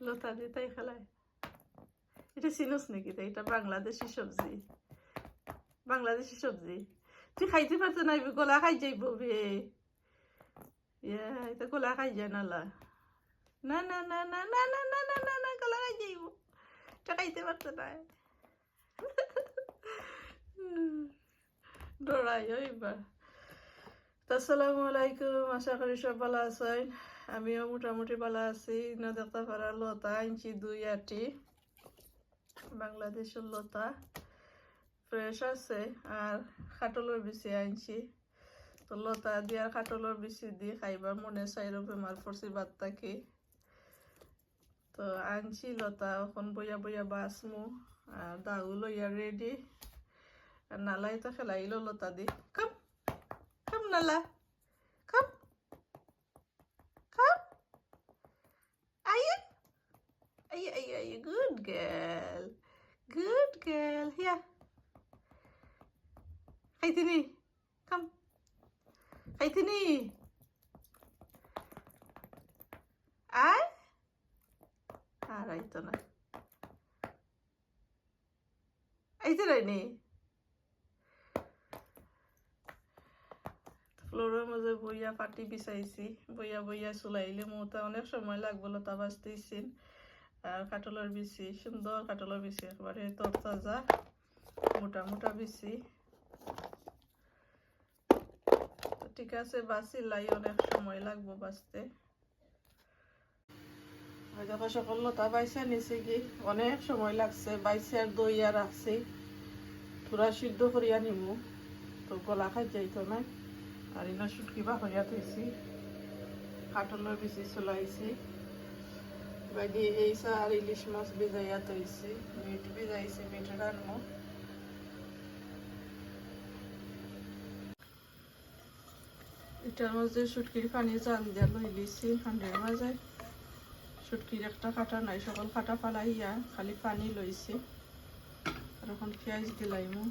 লতা দিয়ে তাই খেলায় এটা চিনোস নাকি তাই এটা বাংলাদেশি সবজি বাংলাদেশি সবজি তুই খাইতে পারতো না গলা খাই যাইব বে ইয়া এটা গলা খাই যায় নালা না না না না না না না না না না গলা খাই যাইব এটা খাইতে পারতো না ডরাই এবার আসসালামু আলাইকুম আশা করি সব ভালো আছেন আমিও মোটামুটি ভালো আছি। না দেখতে পারা লতা আনছি দুই আটি। বাংলাদেশের লতা ফ্রেশ আছে আর খাটলের বিচি আনছি তো লতা দিয়ে আর খাটলের বিচি দিয়ে খাইবার মনে চাইরো বেমার পড়ছি বাদ থাকি। তো আনছি লতা এখন বইয়া বইয়া বাসমু আর দাউ লইয়া রেডি আর নালাই তো খেলাইলো লতা দি। কাম কাম নালা। yeah, you good girl. Good girl. Here. Kaitini, come. Kaitini. Ay? Ara ito na. Ito na ni. ফ্লোরের মাঝে বইয়া পাটি বিছাইছি বইয়া বইয়া চুলাইলে মতো অনেক সময় লাগবো লতা বাঁচতেইছি আর কাটলের বিচি, সুন্দর কাটলের বিচি একবারে, তরতাজা, মোটা মোটা বিচি। ঠিক আছে, বাঁচি লাই, অনেক সময় লাগবো বাঁচতে। দেখো সকল লতা বাইসা নিছে কি অনেক সময় লাগছে বাইসে আর দইয়া রাখছি। পুরা সিদ্ধ করিয়া নিমু। তো গলা খাই যাইতো না, আর ইনা শুটকি বা হইয়া থৈছি কাটলের বেশি চলাইছি। বাকি এই আর ইলিশ মাছ ভিজাইয়া থৈছি মিট ভিজাইছি মিট রান্নু এটার মাঝে শুটকির পানি জাল দিয়া লই লিছি হান্ডের মাঝে। শুটকির একটা কাটা নাই, সকল কাটা ফালাইয়া খালি পানি লইছি। আর এখন পেঁয়াজ দিলাইমু।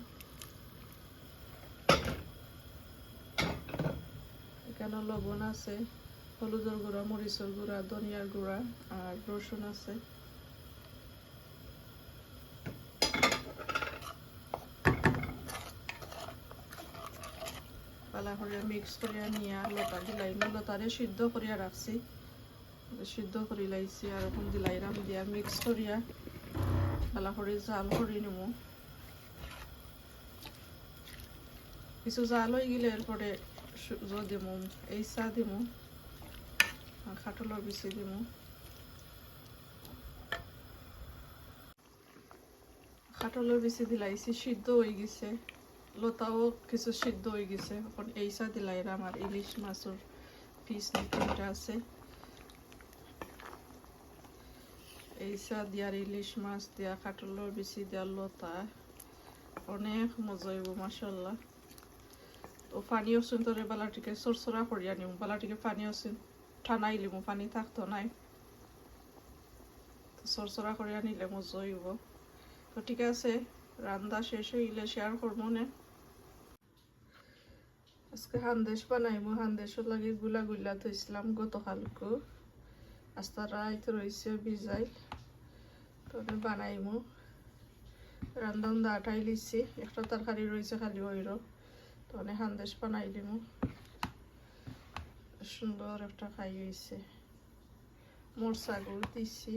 এখানে লবণ আছে। হলুদের গুঁড়া মরিচের গুঁড়া ধনিয়ার গুঁড়া আর রসুন আছে। পালা করে মিক্স করিয়া নিয়া লতা দিলাই লতারে সিদ্ধ করিয়া রাখছি সিদ্ধ করি লাইছি আর এখন দিলাইরাম দিয়া মিক্স করিয়া পালা করে জাল করি নিমু। কিছু জাল হয়ে গেলে এরপরে দিমু, এই চা দিমু। আর খাটলের বিচি দিমু। খাটলের দিলাইছি সিদ্ধ হয়ে গেছে। লতাও কিছু সিদ্ধ হয়ে গেছে। এখন এই চা দিলাইরা আমার ইলিশ মাছের পিস তিনটা আছে। এই চা দিয়ার ইলিশ মাছ দিয়া কাটলের বিচি দিয়া লতা। অনেক মজা হইব মাসাল্লাহ ও পানি অসুন বালাটিকে সরসরা করিয়া নিম বালাটিকে পানি অসুন ঠানাই লিমু, পানি থাকতো নাই। তো সরসরা করিয়া নিলে মজা হইব তো ঠিক আছে রান্না শেষ হইলে শেয়ার করব না? আজকে হান্দেশ বানাইমু হান্দেশর লাগে গুলা গুলা থইছিলাম গতকালকু। আস্তা রাইত রয়েছে বিজাই তো বানাইমু রান্ধা উন্দা আটাই লিছি, একটা তরকারি রয়েছে খালি ওইর তো অনেক হান্দেশ বানাই দিমু। সুন্দর একটা খাই হয়েছে মরসা গুড় দিছি।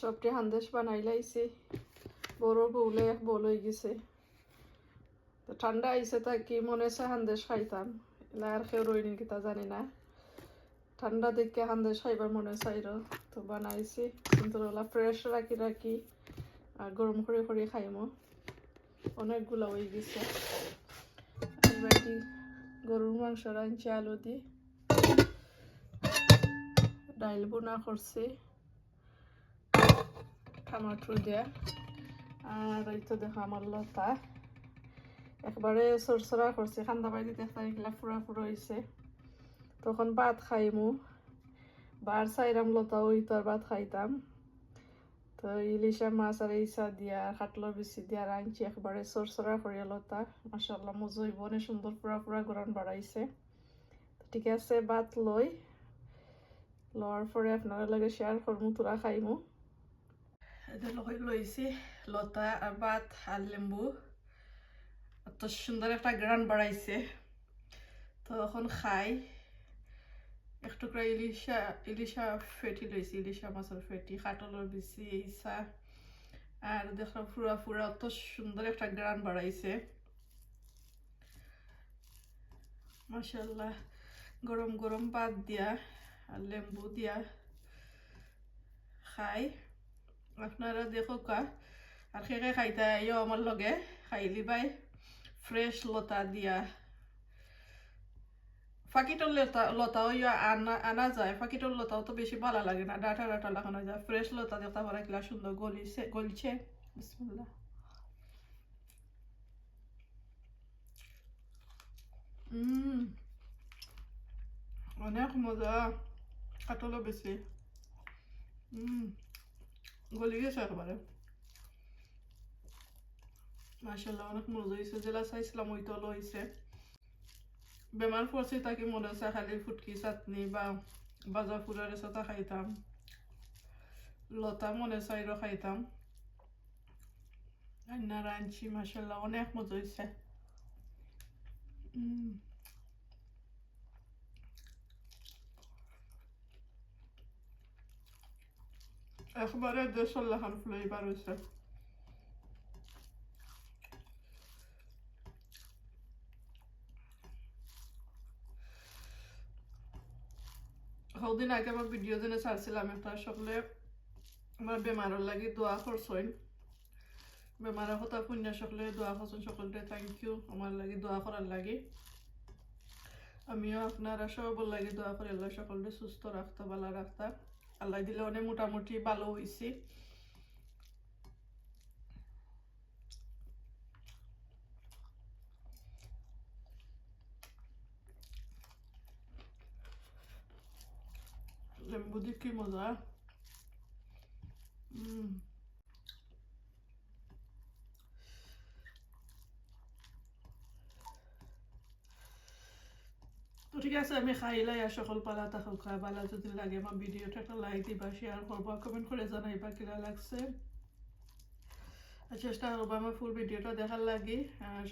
সবটি হান্দেশ বানাই লাইছি। বড় বল হয়ে গেছে। তো ঠান্ডা আইসে তা কি মনে হচ্ছে হান্দেশ খাইতাম? এলা আর কেউ রইনি কি তা জানি না। ঠান্ডা দেখে হান্দেশ খাইবার মনে চাইর তো বানাইছি। কিন্তু ওলা ফ্রেশ রাখি রাখি। আর গরম করে করে খাইমো। অনেকগুলা হয়ে গেছে। গরুর মাংস রাঁধছি, আলু দি। ডাইল বোনা করছি। টমাটো দিয়া। আর তো দেখো আমার লতা। একবারে সরসরা করছি খান্দা বাড়ি দেখতে এগুলা ফুরা ফুরা হয়েছে তখন ভাত খাইমু বার চাইরাম লতা ওই তো আর ভাত খাইতাম তো ইলিশা মাছ আর ইসা দিয়া কাটলো বেশি দিয়া রাঁধছি একবারে সরসরা করিয়া লতা। মাসাল্লাহ মজা হইব অনেক সুন্দর পুরা পুরা গরম বাড়াইছে ঠিক আছে, ভাত লই লওয়ার পরে আপনারা লাগে শেয়ার করমু তোরা খাইমু লইছি লতা আর ভাত আর লেম্বু এত সুন্দর একটা গ্রান বাড়াইছে তো এখন খাই এক টুকরা ইলিশা ইলিশা ফেটি লইছি ইলিশা মাছের ফেটি কাটলের বেশি ইসা আর দেখলাম ফুরা ফুরা অত সুন্দর একটা গ্রান বাড়াইছে মাসাল্লাহ গরম গরম ভাত দিয়া আর লেম্বু দিয়া খাই আপনারা দেখো কা, আর খেয়ে খাইতে আইও আমার লগে, খাইলি বাই ফ্রেশ লতা দিয়া। ফাঁকিটোর লতা, লতাও ইয়া আনা আনা যায়, ফাঁকিটোর লতাও তো বেশি ভালো লাগে না, ডাটা ডাটা লাগানো যায়। ফ্রেশ লতা দেখতে পারা কিলা সুন্দর গলিছে, গলছে। বিসমিল্লাহ। অনেক মজা, কাটলো বেশি। উম। গলি গেছে একবারে। মাসাল্লাহ অনেক মজা হয়েছে, জেলা চাইছিলাম ওই তো হয়েছে। বেমার পড়ছে, তাকে মনে হচ্ছে খালি ফুটকি, চাটনি বা বাজা ফুরার সাথে খাইতাম। লতা মনে চাইরও খাইতাম। রান্না রাঁধছি মাসাল্লাহ অনেক মজা হয়েছে। উম। একবারে দেশের লেখান ফ্লেভার হয়েছে কদিন আগে আমার ভিডিও দিনে ছাড়ছিলাম একটা সকলে লাগি দোয়া করছেন বেমারের কথা পুণ্য সকলে দোয়া ইউ আমার লাগি দোয়া করার লাগি আমিও আপনারা সবার লাগি দোয়া করে সকলকে সুস্থ রাখতে ভালো রাখতে আল্লাহ দিলে অনেক মোটামুটি ভালো হয়েছে। লেম্বু দিয়ে কি মজা? উম। ঠিক আছে, আমি খাইলাই আর সকল পালা থাকা খাই, পালা, যদি লাগে আমার ভিডিওটা একটা লাইক দিবা শেয়ার করবা কমেন্ট করে জানাইবা কিরা লাগছে। চেষ্টা করব আমার ফুল ভিডিওটা দেখার লাগি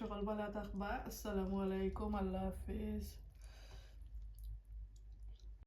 সকল পালা থাকবা, আসসালামু আলাইকুম, আল্লাহ হাফিজ।